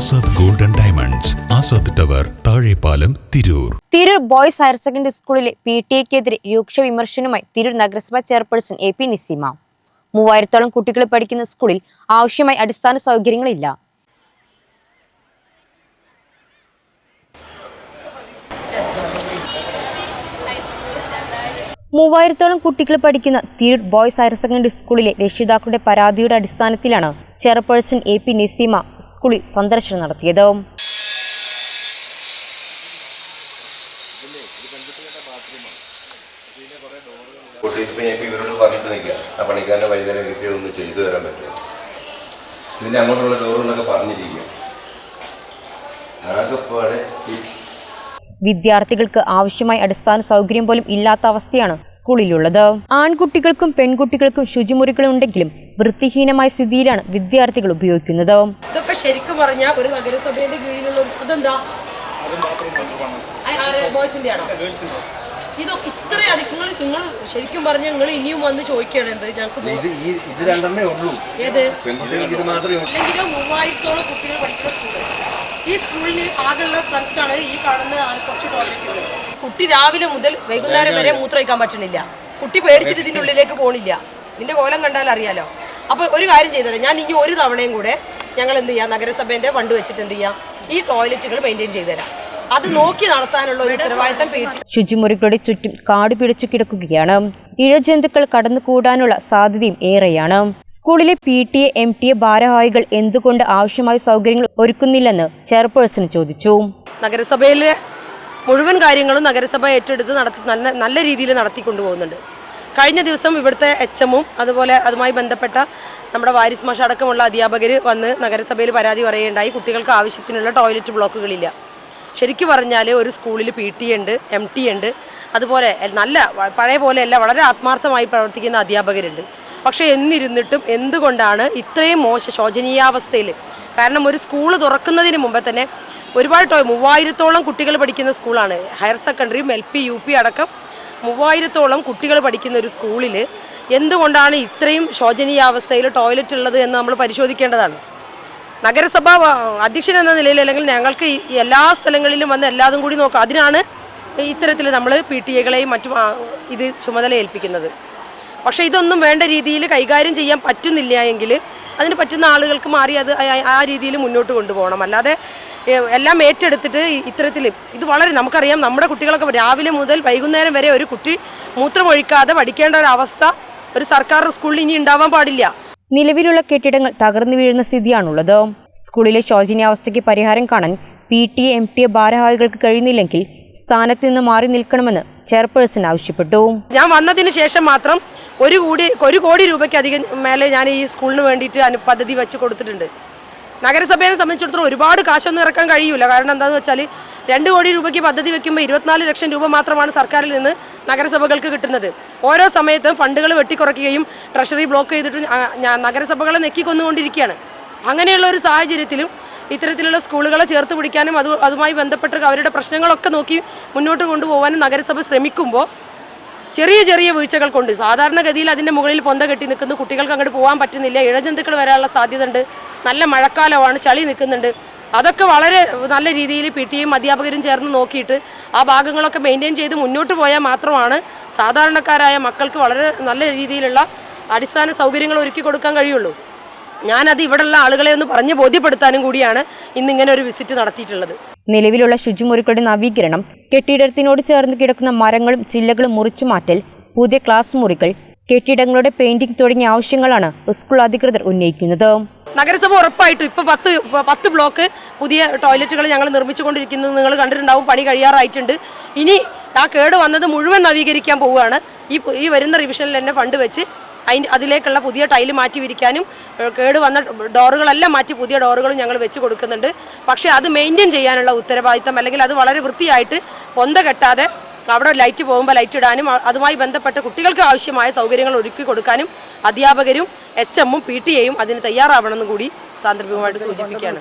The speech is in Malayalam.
Azad golden diamonds Azad tower Thazhepalam Tirur. Tirur boys higher secondary സ്കൂളിലെ പി ടി എക്കെതിരെ രൂക്ഷ വിമർശനവുമായി തിരൂർ നഗരസഭാ ചെയർപേഴ്സൺ എ പി നിസീമ. മൂവായിരത്തോളം കുട്ടികൾ പഠിക്കുന്ന സ്കൂളിൽ ആവശ്യമായ അടിസ്ഥാന സൗകര്യങ്ങളില്ല. മൂവായിരത്തോളം കുട്ടികൾ പഠിക്കുന്ന തിരൂർ ബോയ്സ് ഹയർ സെക്കൻഡറി സ്കൂളിലെ രക്ഷിതാക്കളുടെ പരാതിയുടെ അടിസ്ഥാനത്തിലാണ് ചെയർപേഴ്സൺ എ പി നസീമ സ്കൂളിൽ സന്ദർശനം നടത്തിയത്. പിന്നെ അങ്ങോട്ടുള്ള ഡോറുകളൊക്കെ പറഞ്ഞിരിക്കുക ആകെപ്പാടെ ഈ വിദ്യാർത്ഥികൾക്ക് ആവശ്യമായ അടിസ്ഥാന സൗകര്യം പോലും ഇല്ലാത്ത അവസ്ഥയാണ് സ്കൂളിലുള്ളത്. ആൺകുട്ടികൾക്കും പെൺകുട്ടികൾക്കും ശുചിമുറികളുണ്ടെങ്കിലും വൃത്തിഹീനമായ സ്ഥിതിയിലാണ് വിദ്യാർത്ഥികൾ ഉപയോഗിക്കുന്നത്. ഇതൊക്കെ ശരിക്കും പറഞ്ഞാൽ ഒരു നഗരസഭയുടെ കീഴിലുള്ള ഒരു- അതെന്താ ബോയ്സിന്റെ ആണോ ഇതൊക്കെ ഇത്രയധികം നിങ്ങൾ നിങ്ങൾ ശരിക്കും പറഞ്ഞ നിങ്ങൾ ഇനിയും വന്ന് ചോദിക്കുകയാണ് എന്ത്? ഞങ്ങൾക്ക് ഇത് ഈ ഇത് രണ്ടെണ്ണേ ഉള്ളൂ. ഏത്? പെൺകുട്ടികൾക്ക് ഇത് മാത്രമേ ഉള്ളൂ. അല്ലെങ്കിൽ മൂവായിരത്തോളം കുട്ടികൾ പഠിക്കുന്ന സ്കൂൾ. ഈ സ്കൂളിന് ആകെയുള്ള സ്ഥലത്താണ് ഈ കാണുന്ന കുറച്ച് ടോയ്ലറ്റുകൾ കുട്ടി രാവിലെ മുതൽ വൈകുന്നേരം വരെ മൂത്രമൊഴിക്കാൻ പറ്റണില്ല. കുട്ടി പേടിച്ചിട്ട് ഇതിന്റെ ഉള്ളിലേക്ക് പോണില്ല. നിന്റെ കോലം കണ്ടാൽ അറിയാലോ. അപ്പോൾ ഒരു കാര്യം ചെയ്തത് ഞാൻ ഇനി ഒരു തവണയും കൂടെ ഞങ്ങൾ എന്ത് ചെയ്യാം? നഗരസഭേന്റെ ഫണ്ട് വെച്ചിട്ട് എന്ത് ചെയ്യാം? ഈ ടോയ്ലറ്റുകൾ മെയിന്റെയിൻ ചെയ്തുതരാം അത് നോക്കി നടത്താനുള്ള ഒരു ഉത്തരവാദിത്തം ശുചിമുറികളുടെ ചുറ്റും കാട് പിടിച്ചു കിടക്കുകയാണ്. ഇഴജന്തുക്കൾ കടന്നുകൂടാനുള്ള സാധ്യതയും ഏറെയാണ്. സ്കൂളിലെ P T A M T A ഭാരവാഹികൾ എന്തുകൊണ്ട് ആവശ്യമായ സൗകര്യങ്ങൾ ഒരുക്കുന്നില്ലെന്ന് ചെയർപേഴ്സൺ ചോദിച്ചു. നഗരസഭയിലെ മുഴുവൻ കാര്യങ്ങളും നഗരസഭ ഏറ്റെടുത്ത് നടത്തി നല്ല നല്ല രീതിയിൽ നടത്തിക്കൊണ്ടുപോകുന്നുണ്ട് കഴിഞ്ഞ ദിവസം ഇവിടുത്തെ എച്ച് എമ്മും അതുപോലെ അതുമായി ബന്ധപ്പെട്ട നമ്മുടെ വാരിസ് മാഷ അടക്കമുള്ള അധ്യാപകർ വന്ന് നഗരസഭയിൽ പരാതി പറയുകയുണ്ടായി. കുട്ടികൾക്ക് ആവശ്യത്തിനുള്ള ടോയ്ലറ്റ് ബ്ലോക്കുകളില്ല. ശരിക്കും പറഞ്ഞാൽ ഒരു സ്കൂളിൽ പി ടി ഉണ്ട് എം ടി ഉണ്ട്. അതുപോലെ നല്ല പഴയ പോലെയല്ല വളരെ ആത്മാർത്ഥമായി പ്രവർത്തിക്കുന്ന അധ്യാപകരുണ്ട്. പക്ഷേ എന്നിരുന്നിട്ടും എന്തുകൊണ്ടാണ് ഇത്രയും മോശ ശോചനീയാവസ്ഥയിൽ? കാരണം ഒരു സ്കൂൾ തുറക്കുന്നതിന് മുമ്പേ തന്നെ ഒരുപാട് മൂവായിരത്തോളം കുട്ടികൾ പഠിക്കുന്ന സ്കൂളാണ്. ഹയർ സെക്കൻഡറിയും എൽ പി യു പി അടക്കം മൂവായിരത്തോളം കുട്ടികൾ പഠിക്കുന്ന ഒരു സ്കൂളിൽ എന്തുകൊണ്ടാണ് ഇത്രയും ശോചനീയാവസ്ഥയിൽ ടോയ്ലറ്റ് ഉള്ളത് എന്ന് നമ്മൾ പരിശോധിക്കേണ്ടതാണ്? നഗരസഭ അധ്യക്ഷൻ എന്ന നിലയിൽ അല്ലെങ്കിൽ ഞങ്ങൾക്ക് എല്ലാ സ്ഥലങ്ങളിലും വന്ന് എല്ലാതും കൂടി നോക്കാം. അതിനാണ് ഇത്തരത്തിൽ നമ്മൾ പി ടി എകളെയും മറ്റും ഇത് ചുമതല ഏൽപ്പിക്കുന്നത് പക്ഷേ ഇതൊന്നും വേണ്ട രീതിയിൽ കൈകാര്യം ചെയ്യാൻ പറ്റുന്നില്ല എങ്കിൽ അതിന് പറ്റുന്ന ആളുകൾക്ക് മാറി അത് ആ- രീതിയിൽ മുന്നോട്ട് കൊണ്ടുപോകണം. അല്ലാതെ എല്ലാം ഏറ്റെടുത്തിട്ട് ഇത്തരത്തിൽ ഇത് വളരെ നമുക്കറിയാം. നമ്മുടെ കുട്ടികളൊക്കെ രാവിലെ മുതൽ വൈകുന്നേരം വരെ ഒരു കുട്ടി മൂത്രമൊഴിക്കാതെ പഠിക്കേണ്ട ഒരു അവസ്ഥ ഒരു സർക്കാർ സ്കൂളിൽ ഇനി ഉണ്ടാവാൻ പാടില്ല. നിലവിലുള്ള കെട്ടിടങ്ങൾ തകർന്നു വീഴുന്ന സ്ഥിതിയാണുള്ളത്. സ്കൂളിലെ ശോചനീയാവസ്ഥയ്ക്ക് പരിഹാരം കാണാൻ പി ടി എം ടി ഭാരവാഹികൾക്ക് കഴിയുന്നില്ലെങ്കിൽ സ്ഥാനത്ത് നിന്ന് മാറി നിൽക്കണമെന്ന് ചെയർപേഴ്സൺ ആവശ്യപ്പെട്ടു. ഞാൻ വന്നതിന് ശേഷം മാത്രം ഒരു കോടി ഒരു കോടി രൂപയ്ക്ക് അധികം മേലെ ഞാൻ ഈ സ്കൂളിന് വേണ്ടിയിട്ട് പദ്ധതി വെച്ച് കൊടുത്തിട്ടുണ്ട്. നഗരസഭയെ സംബന്ധിച്ചിടത്തോളം ഒരുപാട് കാശൊന്നും ഇറക്കാൻ കഴിയൂല. കാരണം എന്താണെന്ന് വെച്ചാൽ രണ്ട് കോടി രൂപയ്ക്ക് പദ്ധതി വെക്കുമ്പോൾ ഇരുപത്തിനാല് ലക്ഷം രൂപ മാത്രമാണ് സർക്കാരിൽ നിന്ന് നഗരസഭകൾക്ക് കിട്ടുന്നത്. ഓരോ സമയത്തും ഫണ്ടുകൾ വെട്ടിക്കുറയ്ക്കുകയും ട്രഷറി ബ്ലോക്ക് ചെയ്തിട്ട് നഗരസഭകളെ നെക്കിക്കൊന്നുകൊണ്ടിരിക്കുകയാണ് അങ്ങനെയുള്ള ഒരു സാഹചര്യത്തിലും ഇത്തരത്തിലുള്ള സ്കൂളുകളെ ചേർത്ത് പിടിക്കാനും അത് അതുമായി ബന്ധപ്പെട്ട് അവരുടെ പ്രശ്നങ്ങളൊക്കെ നോക്കി മുന്നോട്ട് കൊണ്ടുപോകാനും നഗരസഭ ശ്രമിക്കുമ്പോൾ ചെറിയ ചെറിയ വീഴ്ചകൾ കൊണ്ട് സാധാരണഗതിയിൽ അതിന്റെ മുകളിൽ പൊന്ത കെട്ടി നിൽക്കുന്നു. കുട്ടികൾക്ക് അങ്ങോട്ട് പോകാൻ പറ്റുന്നില്ല. ഇഴജന്തുക്കൾ വരാനുള്ള സാധ്യത ഉണ്ട് നല്ല മഴക്കാലമാണ്. ചളി നിൽക്കുന്നുണ്ട്. അതൊക്കെ വളരെ നല്ല രീതിയിൽ പി ടിയും അധ്യാപകരും ചേർന്ന് നോക്കിയിട്ട് ആ ഭാഗങ്ങളൊക്കെ മെയിന്റെയിൻ ചെയ്ത് മുന്നോട്ട് പോയാൽ മാത്രമാണ് സാധാരണക്കാരായ മക്കൾക്ക് വളരെ നല്ല രീതിയിലുള്ള അടിസ്ഥാന സൗകര്യങ്ങൾ ഒരുക്കി കൊടുക്കാൻ കഴിയുള്ളൂ. ഞാനത് ഇവിടെയുള്ള ആളുകളെ ഒന്ന് പറഞ്ഞ് ബോധ്യപ്പെടുത്താനും കൂടിയാണ് ഇന്നിങ്ങനെ ഒരു വിസിറ്റ് നടത്തിയിട്ടുള്ളത്. നിലവിലുള്ള ശുചിമുറികളുടെ നവീകരണം കെട്ടിടത്തിനോട് ചേർന്ന് കിടക്കുന്ന മരങ്ങളും ചില്ലകളും മുറിച്ചു മാറ്റൽ പുതിയ ക്ലാസ് മുറികൾ കെട്ടിടങ്ങളുടെ പെയിന്റിംഗ് തുടങ്ങിയ ആവശ്യങ്ങളാണ് സ്കൂൾ അധികൃതർ ഉന്നയിക്കുന്നത്. നഗരസഭ ഉറപ്പായിട്ടും ഇപ്പൊ പത്ത് പത്ത് ബ്ലോക്ക് പുതിയ ടോയ്ലറ്റുകൾ ഞങ്ങൾ നിർമ്മിച്ചുകൊണ്ടിരിക്കുന്നത് നിങ്ങൾ കണ്ടിട്ടുണ്ടാവും പണി കഴിയാറായിട്ടുണ്ട്. ഇനി ആ കേട് വന്നത് മുഴുവൻ നവീകരിക്കാൻ പോവുകയാണ്. ഈ ഈ വരുന്ന റിവിഷനിൽ തന്നെ ഫണ്ട് വെച്ച് അതിന്റെ അതിലേക്കുള്ള പുതിയ ടൈൽ മാറ്റി വിരിക്കാനും കേട് വന്ന ഡോറുകളെല്ലാം മാറ്റി പുതിയ ഡോറുകളും ഞങ്ങൾ വെച്ച് കൊടുക്കുന്നുണ്ട്. പക്ഷേ അത് മെയിന്റെയിൻ ചെയ്യാനുള്ള ഉത്തരവാദിത്തം അല്ലെങ്കിൽ അത് വളരെ വൃത്തിയായിട്ട് പൊന്ത കെട്ടാതെ അവിടെ ലൈറ്റ് പോകുമ്പോൾ ലൈറ്റ് ഇടാനും അതുമായി ബന്ധപ്പെട്ട കുട്ടികൾക്ക് ആവശ്യമായ സൗകര്യങ്ങൾ ഒരുക്കി കൊടുക്കാനും അധ്യാപകരും എച്ച് എമ്മും പി ടി എയും അതിന് തയ്യാറാവണമെന്നും കൂടി സാന്ദർഭികമായിട്ട് സൂചിപ്പിക്കുകയാണ്.